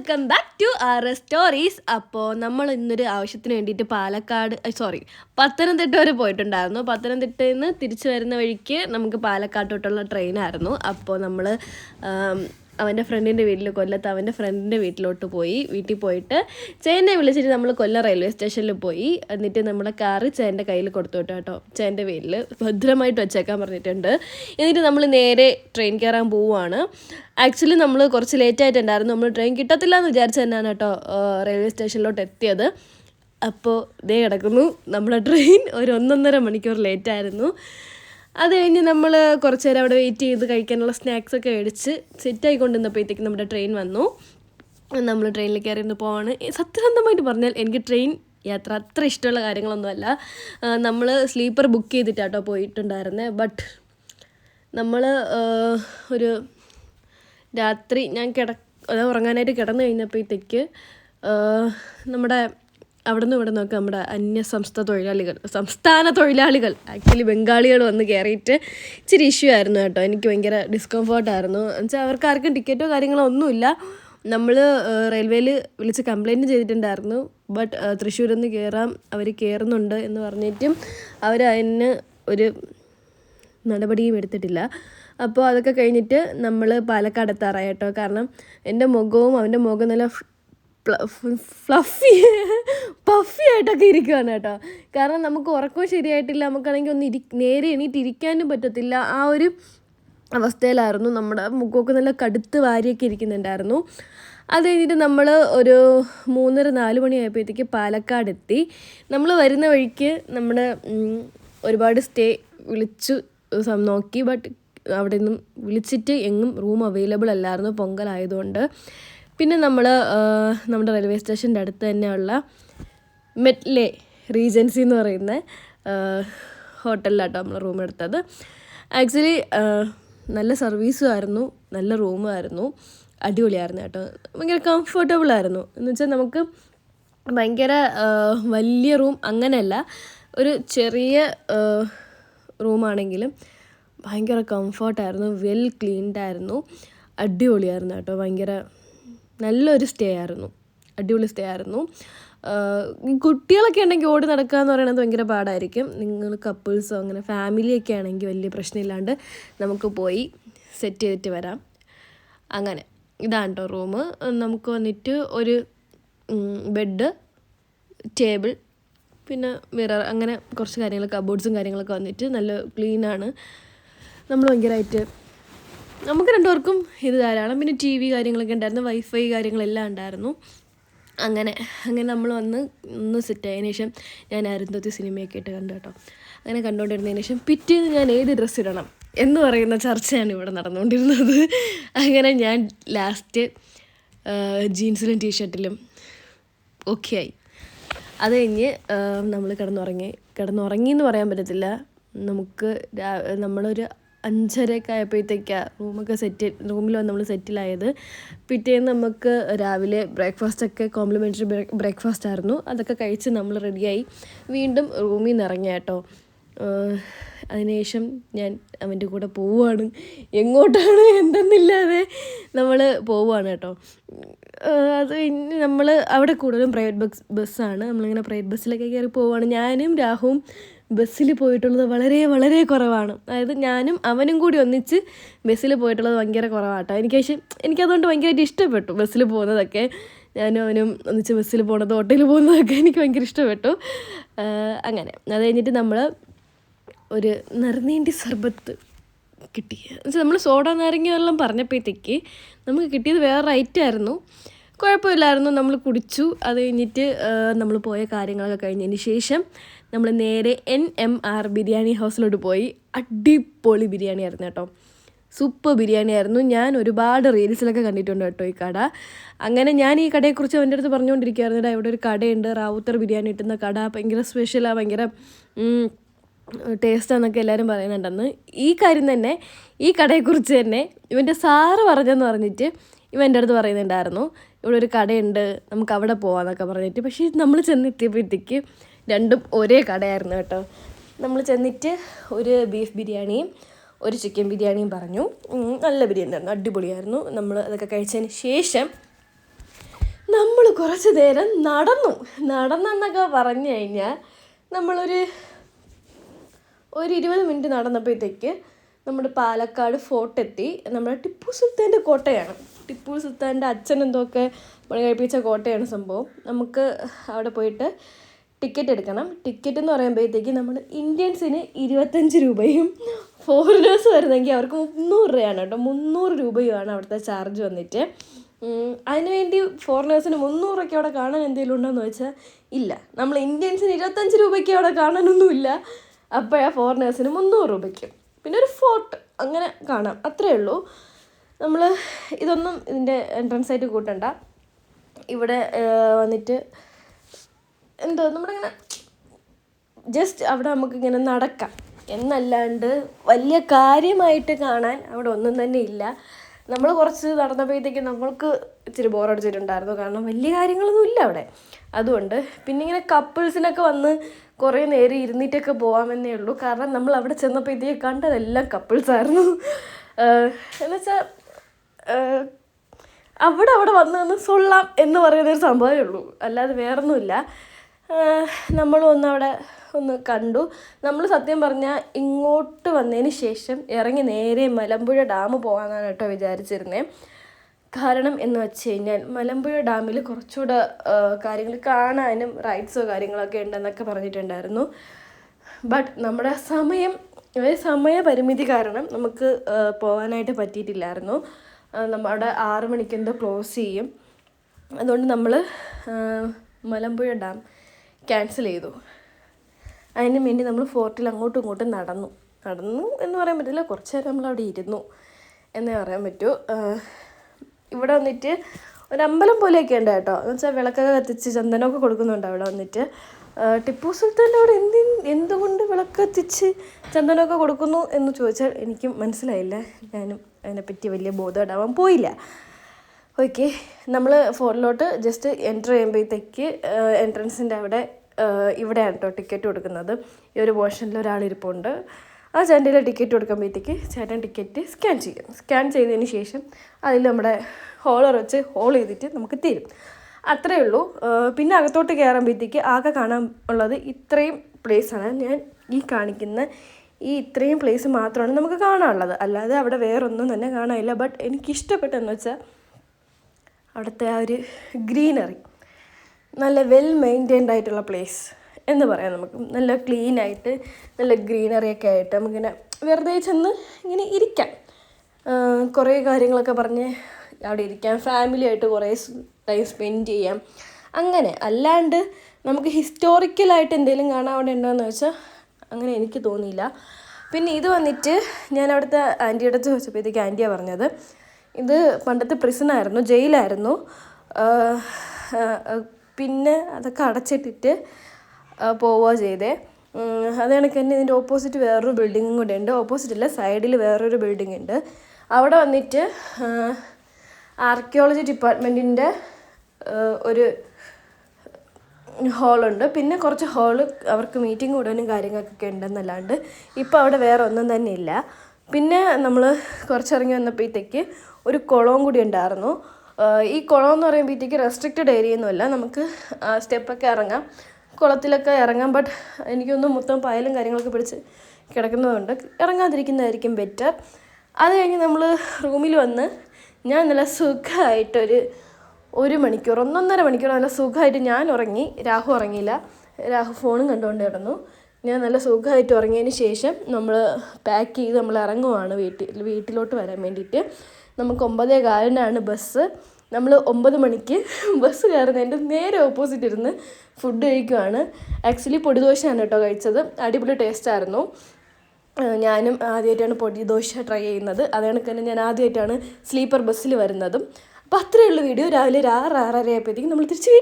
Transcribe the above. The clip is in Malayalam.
Welcome back to R stories അപ്പോൾ നമ്മൾ ഇന്നൊരു ആവശ്യത്തിന് വേണ്ടിയിട്ട് പാലക്കാട് സോറി പത്തനംതിട്ട വരെ പോയിട്ടുണ്ടായിരുന്നു. പത്തനംതിട്ടയിൽ നിന്ന് തിരിച്ചു വരുന്ന വഴിക്ക് നമുക്ക് പാലക്കാട്ടോട്ടുള്ള ട്രെയിനായിരുന്നു അപ്പോൾ നമ്മൾ അവന്റെ ഫ്രണ്ടിന്റെ വീട്ടിൽ കൊല്ലത്ത് അവന്റെ ഫ്രണ്ടിന്റെ വീട്ടിലോട്ട് പോയി. വീട്ടിൽ പോയിട്ട് ചേനെ വിളിച്ചിട്ട് നമ്മൾ കൊല്ലം റെയിൽവേ സ്റ്റേഷനിൽ പോയി. എന്നിട്ട് നമ്മുടെ കാറ് ചേന്റെ കയ്യിൽ കൊടുത്തു വിട്ടു കേട്ടോ. ചേന്റെ വീട്ടിൽ ഭദ്രമായിട്ട് വെച്ചേക്കാൻ പറഞ്ഞിട്ടുണ്ട്. എന്നിട്ട് നമ്മൾ നേരെ ട്രെയിൻ കയറാൻ പോവുകയാണ് ആക്ച്വലി നമ്മൾ കുറച്ച് ലേറ്റ് ആയിട്ടുണ്ടായിരുന്നു. നമ്മൾ ട്രെയിൻ കിട്ടത്തില്ല എന്ന് വിചാരിച്ച് തന്നെയാണ് കേട്ടോ റെയിൽവേ സ്റ്റേഷനിലോട്ട് എത്തിയത്. അപ്പോൾ ദേ കിടക്കുന്നു. നമ്മുടെ ട്രെയിൻ ഒരു ഒന്നൊന്നര മണിക്കൂർ ലേറ്റ് ആയിരുന്നു. അത് കഴിഞ്ഞ് നമ്മൾ കുറച്ച് നേരം അവിടെ വെയിറ്റ് ചെയ്ത് കഴിക്കാനുള്ള സ്നാക്സ് ഒക്കെ മേടിച്ച് സെറ്റായി കൊണ്ടുവന്നപ്പോഴത്തേക്ക് നമ്മുടെ ട്രെയിൻ വന്നു. നമ്മൾ ട്രെയിനിൽ കയറി ഇന്ന് പോവാണ്. സത്യസന്ധമായിട്ട് പറഞ്ഞാൽ എനിക്ക് ട്രെയിൻ യാത്ര അത്ര ഇഷ്ടമുള്ള കാര്യങ്ങളൊന്നുമല്ല. നമ്മൾ സ്ലീപ്പർ ബുക്ക് ചെയ്തിട്ടാട്ടോ പോയിട്ടുണ്ടായിരുന്നത് ബട്ട് നമ്മൾ ഒരു രാത്രി ഞാൻ കിട ഉറങ്ങാനായിട്ട് കിടന്നു കഴിഞ്ഞപ്പോഴത്തേക്ക് നമ്മുടെ അവിടെ നിന്ന് ഇവിടെ നോക്കാം നമ്മുടെ അന്യ സംസ്ഥാന തൊഴിലാളികൾ സംസ്ഥാന തൊഴിലാളികൾ. ആക്ച്വലി ബംഗാളികൾ വന്ന് കയറിയിട്ട് ഇച്ചിരി ഇഷ്യൂ ആയിരുന്നു കേട്ടോ. എനിക്ക് ഭയങ്കര ഡിസ്കംഫേർട്ടായിരുന്നു എന്നുവെച്ചാൽ അവർക്ക് ആർക്കും ടിക്കറ്റോ കാര്യങ്ങളോ ഒന്നുമില്ല. നമ്മൾ റെയിൽവേയിൽ വിളിച്ച് കംപ്ലയിന്റ് ചെയ്തിട്ടുണ്ടായിരുന്നു. ബട്ട് തൃശ്ശൂരിൽ നിന്ന് കയറാം അവർ കയറുന്നുണ്ട് എന്ന് പറഞ്ഞിട്ടും അവർ അതിന് ഒരു നടപടിയും എടുത്തിട്ടില്ല. അപ്പോൾ അതൊക്കെ കഴിഞ്ഞിട്ട് നമ്മൾ പാലക്കാട് എത്താറായി കേട്ടോ. കാരണം എന്റെ മുഖവും അവന്റെ മുഖം നല്ല ഫ്ലഫി പഫി ആയിട്ടൊക്കെ ഇരിക്കുകയാണ് കേട്ടോ. കാരണം നമുക്ക് ഉറക്കവും ശരിയായിട്ടില്ല. നമുക്കാണെങ്കിൽ ഒന്ന് ഇരി നേരെ എണീറ്റ് ഇരിക്കാനും പറ്റത്തില്ല. ആ ഒരു അവസ്ഥയിലായിരുന്നു. നമ്മുടെ മുഖമൊക്കെ നല്ല കടുത്ത് വാരിയൊക്കെ ഇരിക്കുന്നുണ്ടായിരുന്നു. അത് കഴിഞ്ഞിട്ട് നമ്മൾ ഒരു മൂന്നര നാല് മണിയായപ്പോഴത്തേക്ക് പാലക്കാട് എത്തി നമ്മൾ വരുന്ന വഴിക്ക് നമ്മുടെ ഒരുപാട് സ്റ്റേ വിളിച്ചു നോക്കി. ബട്ട് അവിടെ നിന്നും വിളിച്ചിട്ട് എങ്ങും റൂം അവൈലബിൾ അല്ലായിരുന്നു. പൊങ്കലായതുകൊണ്ട് പിന്നെ നമ്മൾ നമ്മുടെ റെയിൽവേ സ്റ്റേഷന്റെ അടുത്ത് തന്നെയുള്ള മെറ്റ്ലെ റീജൻസി എന്ന് പറയുന്ന ഹോട്ടലിലാട്ടോ നമ്മൾ റൂം എടുത്തത്. ആക്ച്വലി നല്ല സർവീസും ആയിരുന്നു നല്ല റൂമായിരുന്നു അടിപൊളിയായിരുന്നു കേട്ടോ. ഭയങ്കര കംഫർട്ടബിൾ ആയിരുന്നു. എന്ന് വെച്ചാൽ നമുക്ക് ഭയങ്കര വലിയ റൂം അങ്ങനെയല്ല. ഒരു ചെറിയ റൂമാണെങ്കിലും ഭയങ്കര കംഫർട്ടായിരുന്നു വെൽ ക്ലീൻഡ് ആയിരുന്നു. അടിപൊളിയായിരുന്നു കേട്ടോ ഭയങ്കര നല്ലൊരു സ്റ്റേ ആയിരുന്നു. അടിപൊളി സ്റ്റേ ആയിരുന്നു. കുട്ടികളൊക്കെ ഉണ്ടെങ്കിൽ ഓടി നടക്കുക എന്ന് പറയുന്നത് ഭയങ്കര പാടായിരിക്കും. നിങ്ങൾ കപ്പിൾസോ അങ്ങനെ ഫാമിലിയൊക്കെ ആണെങ്കിൽ വലിയ പ്രശ്നമില്ലാണ്ട് നമുക്ക് പോയി സെറ്റ് ചെയ്തിട്ട് വരാം. അങ്ങനെ. ഇതാണ് കേട്ടോ റൂം നമുക്ക് വന്നിട്ട് ഒരു ബെഡ് ടേബിൾ പിന്നെ മിറർ അങ്ങനെ കുറച്ച് കാര്യങ്ങൾ കബോർഡ്സും കാര്യങ്ങളൊക്കെ വന്നിട്ട് നല്ല ക്ലീനാണ് നമ്മൾ ഭയങ്കരമായിട്ട് നമുക്ക് രണ്ടുപേർക്കും ഇത് ധാരാളം. പിന്നെ ടി വി കാര്യങ്ങളൊക്കെ ഉണ്ടായിരുന്നു. വൈഫൈ കാര്യങ്ങളെല്ലാം ഉണ്ടായിരുന്നു. അങ്ങനെ അങ്ങനെ നമ്മൾ വന്ന് ഒന്ന് സെറ്റായതിനു ശേഷം ഞാൻ അരുന്ധതി സിനിമയൊക്കെ ആയിട്ട് കണ്ടു കേട്ടോ. അങ്ങനെ കണ്ടുകൊണ്ടിരുന്നതിന് ശേഷം പിറ്റേന്ന് ഞാൻ ഏത് ഡ്രസ്സ് ഇടണം എന്ന് പറയുന്ന ചർച്ചയാണ് ഇവിടെ നടന്നുകൊണ്ടിരുന്നത്. അങ്ങനെ ഞാൻ ലാസ്റ്റ് ജീൻസിലും ടീഷർട്ടിലും ഓക്കെ ആയി. അത് കഴിഞ്ഞ് നമ്മൾ കിടന്നുറങ്ങി. കിടന്നുറങ്ങി എന്ന് പറയാൻ പറ്റത്തില്ല. നമുക്ക് നമ്മളൊരു അഞ്ചരയൊക്കെ ആയപ്പോഴത്തേക്കാണ് റൂമൊക്കെ സെറ്റ് റൂമിൽ വന്ന് നമ്മൾ സെറ്റിലായത് പിറ്റേന്ന് നമുക്ക് രാവിലെ ബ്രേക്ക്ഫാസ്റ്റൊക്കെ കോംപ്ലിമെന്ററി ബ്രേക്ക്ഫാസ്റ്റ് ആയിരുന്നു. അതൊക്കെ കഴിച്ച് നമ്മൾ റെഡിയായി വീണ്ടും റൂമിൽ നിന്ന് ഇറങ്ങിയ കേട്ടോ അതിനുശേഷം ഞാൻ അവന്റെ കൂടെ പോവുകയാണ് എങ്ങോട്ടാണ് എന്തെന്നില്ലാതെ നമ്മൾ പോവുകയാണ് കേട്ടോ അത് കഴിഞ്ഞ് നമ്മൾ അവിടെ കൂടുതലും പ്രൈവറ്റ് ബസ് ബസ്സാണ് നമ്മളിങ്ങനെ പ്രൈവറ്റ് ബസ്സിലൊക്കെ കയറി പോവുകയാണ് ഞാനും രാഹുവും ബസ്സിൽ പോയിട്ടുള്ളത് വളരെ വളരെ കുറവാണ്. അതായത് ഞാനും അവനും കൂടി ഒന്നിച്ച് ബസ്സിൽ പോയിട്ടുള്ളത് ഭയങ്കര കുറവാട്ടോ. എനിക്ക് പക്ഷേ എനിക്കതുകൊണ്ട് ഭയങ്കരമായിട്ട് ഇഷ്ടപ്പെട്ടു ബസ്സിൽ പോകുന്നതൊക്കെ. ഞാനും അവനും ഒന്നിച്ച് ബസ്സിൽ പോകുന്നത് ഹോട്ടലിൽ പോകുന്നതൊക്കെ എനിക്ക് ഭയങ്കര ഇഷ്ടപ്പെട്ടു. അങ്ങനെ. അത് കഴിഞ്ഞിട്ട് നമ്മൾ ഒരു നിറനീണ്ടി സർബത്ത് കിട്ടി. എന്നുവെച്ചാൽ നമ്മൾ സോഡ നാരങ്ങ വെള്ളം പറഞ്ഞപ്പോഴത്തേക്ക് നമുക്ക് കിട്ടിയത് വേറെ ഐറ്റമായിരുന്നു കുഴപ്പമില്ലായിരുന്നു. നമ്മൾ കുടിച്ചു. അത് കഴിഞ്ഞിട്ട് നമ്മൾ പോയ കാര്യങ്ങളൊക്കെ കഴിഞ്ഞതിന് ശേഷം നമ്മൾ നേരെ എൻ എം ആർ ബിരിയാണി ഹൗസിലോട്ട് പോയി. അടിപൊളി ബിരിയാണി ആയിരുന്നു കേട്ടോ. സൂപ്പർ ബിരിയാണി ആയിരുന്നു ഞാൻ ഒരുപാട് റീൽസിലൊക്കെ കണ്ടിട്ടുണ്ട് കേട്ടോ ഈ കട. അങ്ങനെ ഞാൻ ഈ കടയെക്കുറിച്ച് അവന്റെ അടുത്ത് പറഞ്ഞുകൊണ്ടിരിക്കുകയായിരുന്നു. ഇവിടെ ഒരു കടയുണ്ട്. റാവുത്തർ ബിരിയാണി കിട്ടുന്ന കട. ഭയങ്കര സ്പെഷ്യലാണ് ഭയങ്കര ടേസ്റ്റാന്നൊക്കെ എല്ലാവരും പറയുന്നുണ്ടെന്ന്. ഈ കാര്യം തന്നെ ഈ കടയെക്കുറിച്ച് തന്നെ ഇവന്റെ സാറ് പറഞ്ഞെന്ന് പറഞ്ഞിട്ട് ഇവന്റെ അടുത്ത് പറയുന്നുണ്ടായിരുന്നു. ഇവിടെ ഒരു കടയുണ്ട് നമുക്ക് അവിടെ പോവാന്നൊക്കെ പറഞ്ഞിട്ട്. പക്ഷേ നമ്മൾ ചെന്നെത്തിയപ്പോഴത്തേക്ക് രണ്ടും ഒരേ കടയായിരുന്നു കേട്ടോ. നമ്മൾ ചെന്നിട്ട് ഒരു ബീഫ് ബിരിയാണിയും ഒരു ചിക്കൻ ബിരിയാണിയും പറഞ്ഞു. നല്ല ബിരിയാണി ആയിരുന്നു അടിപൊളിയായിരുന്നു. നമ്മൾ അതൊക്കെ കഴിച്ചതിന് ശേഷം നമ്മൾ കുറച്ച് നേരം നടന്നു. നടന്നെന്നൊക്കെ പറഞ്ഞു കഴിഞ്ഞാൽ നമ്മളൊരു ഒരു ഇരുപത് മിനിറ്റ് നടന്നപ്പോഴത്തേക്ക് നമ്മുടെ പാലക്കാട് ഫോർട്ട് എത്തി നമ്മുടെ ടിപ്പു സുൽത്താന്റെ കോട്ടയാണ്. ടിപ്പു സുൽത്താന്റെ അച്ഛൻ എന്തൊക്കെ പണി കഴിപ്പിച്ച കോട്ടയാണ് സംഭവം. നമുക്ക് അവിടെ പോയിട്ട് ടിക്കറ്റ് എടുക്കണം. ടിക്കറ്റ് എന്ന് പറയുമ്പോഴത്തേക്ക് നമ്മൾ ഇന്ത്യൻസിന് ഇരുപത്തഞ്ച് രൂപയും ഫോറിനേഴ്സ് വരുന്നെങ്കിൽ അവർക്ക് മുന്നൂറ് രൂപയാണ് കേട്ടോ. മുന്നൂറ് രൂപയുമാണ് അവിടുത്തെ ചാർജ് വന്നിട്ട്. അതിനുവേണ്ടി ഫോറിനേഴ്സിന് മുന്നൂറൊക്കെ അവിടെ കാണാൻ എന്തെങ്കിലും ഉണ്ടോയെന്ന് വെച്ചാൽ ഇല്ല. നമ്മൾ ഇന്ത്യൻസിന് ഇരുപത്തഞ്ച് രൂപയ്ക്ക് അവിടെ കാണാനൊന്നുമില്ല. അപ്പോഴാണ് ഫോറിനേഴ്സിന് മുന്നൂറ് രൂപയ്ക്ക്. പിന്നെ ഒരു ഫോർട്ട് അങ്ങനെ കാണാം. അത്രയേ ഉള്ളൂ. നമ്മൾ ഇതൊന്നും ഇതിന്റെ എൻട്രൻസ് ആയിട്ട് കൂട്ടണ്ട. ഇവിടെ വന്നിട്ട് എന്തോ നമ്മളിങ്ങനെ ജസ്റ്റ് അവിടെ നമുക്കിങ്ങനെ നടക്കാം. എന്നല്ലാണ്ട് വലിയ കാര്യമായിട്ട് കാണാൻ അവിടെ ഒന്നും തന്നെ ഇല്ല. നമ്മൾ കുറച്ച് നടന്നപ്പോഴത്തേക്ക് നമ്മൾക്ക് ഇച്ചിരി ബോറടിച്ചിട്ടുണ്ടായിരുന്നു കാരണം വലിയ കാര്യങ്ങളൊന്നും ഇല്ല അവിടെ. അതുകൊണ്ട് പിന്നെ ഇങ്ങനെ കപ്പിൾസിനൊക്കെ വന്ന് കുറേ നേരം ഇരുന്നിട്ടൊക്കെ പോകാമെന്നേ ഉള്ളൂ. കാരണം നമ്മൾ അവിടെ ചെന്നപ്പോഴത്തേക്ക് കണ്ടതെല്ലാം കപ്പിൾസായിരുന്നു എന്നുവെച്ചാൽ അവിടെ അവിടെ വന്ന് നിന്ന് സൊള്ളാം എന്ന് പറയുന്നൊരു സംഭവമേ ഉള്ളൂ. അല്ലാതെ വേറൊന്നുമില്ല. നമ്മളും ഒന്ന് അവിടെ ഒന്ന് കണ്ടു. നമ്മൾ സത്യം പറഞ്ഞാൽ ഇങ്ങോട്ട് വന്നതിന് ശേഷം ഇറങ്ങി നേരെ മലമ്പുഴ ഡാം പോകാനാണ് കേട്ടോ വിചാരിച്ചിരുന്നത് കാരണം എന്ന് വെച്ച് കഴിഞ്ഞാൽ മലമ്പുഴ ഡാമിൽ കുറച്ചുകൂടെ കാര്യങ്ങൾ കാണാനും റൈറ്റ്സോ കാര്യങ്ങളൊക്കെ ഉണ്ടെന്നൊക്കെ പറഞ്ഞിട്ടുണ്ടായിരുന്നു. ബട്ട് നമ്മുടെ സമയം സമയപരിമിതി കാരണം നമുക്ക് പോകാനായിട്ട് പറ്റിയിട്ടില്ലായിരുന്നു. നമ്മുടെ ആറ് മണിക്ക് എന്തോ ക്ലോസ് ചെയ്യും. അതുകൊണ്ട് നമ്മൾ മലമ്പുഴ ഡാം ക്യാൻസൽ ചെയ്തു. അതിന് വേണ്ടി നമ്മൾ ഫോർട്ടിൽ അങ്ങോട്ടും ഇങ്ങോട്ടും നടന്നു. നടന്നു എന്ന് പറയാൻ പറ്റില്ല. കുറച്ച് നേരം നമ്മൾ അവിടെ ഇരുന്നു എന്നേ പറയാൻ പറ്റൂ. ഇവിടെ വന്നിട്ട് ഒരു അമ്പലം പോലെയൊക്കെ ഉണ്ട് കേട്ടോ. എന്ന് വെച്ചാൽ വിളക്കൊക്കെ കത്തിച്ച് ചന്ദനമൊക്കെ കൊടുക്കുന്നുണ്ട് അവിടെ വന്നിട്ട്. ടിപ്പു സുൽത്താന്റെ എന്തി എന്തുകൊണ്ട് വിളക്ക് കത്തിച്ച് ചന്ദനമൊക്കെ കൊടുക്കുന്നു എന്ന് ചോദിച്ചാൽ എനിക്കും മനസ്സിലായില്ല. ഞാനും അതിനെപ്പറ്റി വലിയ ബോധം ഇടാവാൻ പോയില്ല. ഓക്കെ നമ്മൾ ഫോണിലോട്ട് ജസ്റ്റ് എന്റർ ചെയ്യുമ്പോഴത്തേക്ക് എൻട്രൻസിന്റെ അവിടെ ഇവിടെയാണ് കേട്ടോ ടിക്കറ്റ് കൊടുക്കുന്നത്. ഈ ഒരു പോർഷനിൽ ഒരാളിരിപ്പുണ്ട് ആ ചേട്ടന്റെ ടിക്കറ്റ് കൊടുക്കുമ്പോഴത്തേക്ക് ചേട്ടൻ ടിക്കറ്റ് സ്കാൻ ചെയ്യും. സ്കാൻ ചെയ്തതിന് ശേഷം അതിൽ നമ്മുടെ ഹോളർ വെച്ച് ഹോൾ ചെയ്തിട്ട് നമുക്ക് തരും. അത്രയേ ഉള്ളൂ. പിന്നെ അകത്തോട്ട് കയറുമ്പോഴത്തേക്ക് ആകെ കാണാൻ ഉള്ളത് ഇത്രയും പ്ലേസാണ് ഞാൻ ഈ കാണിക്കുന്ന ഈ ഇത്രയും പ്ലേസ് മാത്രമാണ് നമുക്ക് കാണാനുള്ളത്. അല്ലാതെ അവിടെ വേറൊന്നും തന്നെ കാണാനില്ല. ബട്ട് എനിക്കിഷ്ടപ്പെട്ടെന്ന് വെച്ചാൽ അവിടുത്തെ ആ ഒരു ഗ്രീനറി നല്ല വെൽ മെയിന്റൈൻഡ് ആയിട്ടുള്ള പ്ലേസ് എന്ന് പറയാം നമുക്ക്. നല്ല ക്ലീൻ ആയിട്ട് നല്ല ഗ്രീനറി ഒക്കെ ആയിട്ട് നമുക്കിങ്ങനെ വെറുതെ ചെന്ന് ഇങ്ങനെ ഇരിക്കാം. കുറേ കാര്യങ്ങളൊക്കെ പറഞ്ഞ് അവിടെ ഇരിക്കാം. ഫാമിലിയായിട്ട് കുറേ ടൈം സ്പെൻഡ് ചെയ്യാം. അങ്ങനെ അല്ലാണ്ട് നമുക്ക് ഹിസ്റ്റോറിക്കലായിട്ട് എന്തെങ്കിലും കാണാൻ അവിടെ ഉണ്ടോയെന്ന് വെച്ചാൽ അങ്ങനെ എനിക്ക് തോന്നിയില്ല. പിന്നെ ഇത് വന്നിട്ട് ഞാൻ അവിടുത്തെ ആന്റിയുടെ അടുത്ത് ചോദിച്ചപ്പോഴത്തേക്ക് ആന്റിയാണ് പറഞ്ഞത് ഇത് പണ്ടത്തെ പ്രിസണായിരുന്നു ജയിലായിരുന്നു. പിന്നെ അതൊക്കെ അടച്ചിട്ടിട്ട് പോവുക ചെയ്തേ. അത് കണക്ക് തന്നെ ഇതിന്റെ ഓപ്പോസിറ്റ് വേറൊരു ബിൽഡിങ്ങും കൂടെ ഉണ്ട്. ഓപ്പോസിറ്റ് അല്ല സൈഡിൽ വേറൊരു ബിൽഡിംഗ് ഉണ്ട്. അവിടെ വന്നിട്ട് ആർക്കിയോളജി ഡിപ്പാർട്ട്മെന്റിന്റെ ഒരു ഹോളുണ്ട്. പിന്നെ കുറച്ച് ഹോൾ അവർക്ക് മീറ്റിംഗ് കൂടാനും കാര്യങ്ങൾക്കൊക്കെ ഉണ്ടെന്നല്ലാണ്ട് ഇപ്പോൾ അവിടെ വേറെ ഒന്നും തന്നെ ഇല്ല. പിന്നെ നമ്മൾ കുറച്ചിറങ്ങി വന്നപ്പോഴത്തേക്ക് ഒരു കുളവും കൂടി ഉണ്ടായിരുന്നു. ഈ കുളം എന്ന് പറയുമ്പോഴത്തേക്ക് റെസ്ട്രിക്റ്റഡ് ഏരിയ ഒന്നുമല്ല നമുക്ക് സ്റ്റെപ്പൊക്കെ ഇറങ്ങാം. കുളത്തിലൊക്കെ ഇറങ്ങാം. ബട്ട് എനിക്കൊന്നും മൊത്തം പായലും കാര്യങ്ങളൊക്കെ പിടിച്ച് കിടക്കുന്നതുകൊണ്ട് ഇറങ്ങാതിരിക്കുന്നതായിരിക്കും ബെറ്റർ അത് കഴിഞ്ഞ് നമ്മൾ റൂമിൽ വന്ന് ഞാൻ നല്ല സുഖമായിട്ടൊരു ഒരു മണിക്കൂർ ഒന്നൊന്നര മണിക്കൂർ നല്ല സുഖമായിട്ട് ഞാൻ ഉറങ്ങി. രാഹു ഉറങ്ങിയില്ല. രാഹു ഫോണും കണ്ടുകൊണ്ട് കിടന്നു. ഞാൻ നല്ല സുഖമായിട്ട് ഉറങ്ങിയതിന് ശേഷം നമ്മൾ പാക്ക് ചെയ്ത് നമ്മൾ ഇറങ്ങുവാണ് വീട്ടിൽ വീട്ടിലോട്ട് വരാൻ വേണ്ടിയിട്ട്. നമുക്ക് ഒമ്പതേ കാലിനാണ് ബസ് നമ്മൾ ഒമ്പത് മണിക്ക് ബസ് കയറുന്നതിന്റെ നേരെ ഓപ്പോസിറ്റ് ഇരുന്ന് ഫുഡ് കഴിക്കുവാണ്. ആക്ച്വലി പൊടിദോശയാണ് കേട്ടോ കഴിച്ചത്. അടിപൊളി ടേസ്റ്റായിരുന്നു ഞാനും ആദ്യമായിട്ടാണ് പൊടി ദോശ ട്രൈ ചെയ്യുന്നത്. അതേ കണക്ക് തന്നെ ഞാൻ ആദ്യമായിട്ടാണ് സ്ലീപ്പർ ബസ്സിൽ വരുന്നതും. അപ്പോൾ അത്രയേ വീഡിയോ രാവിലെ ഒരു ആറ് ആറര ആയപ്പോഴത്തേക്കും നമ്മൾ തിരിച്ച് വീട്ടിൽ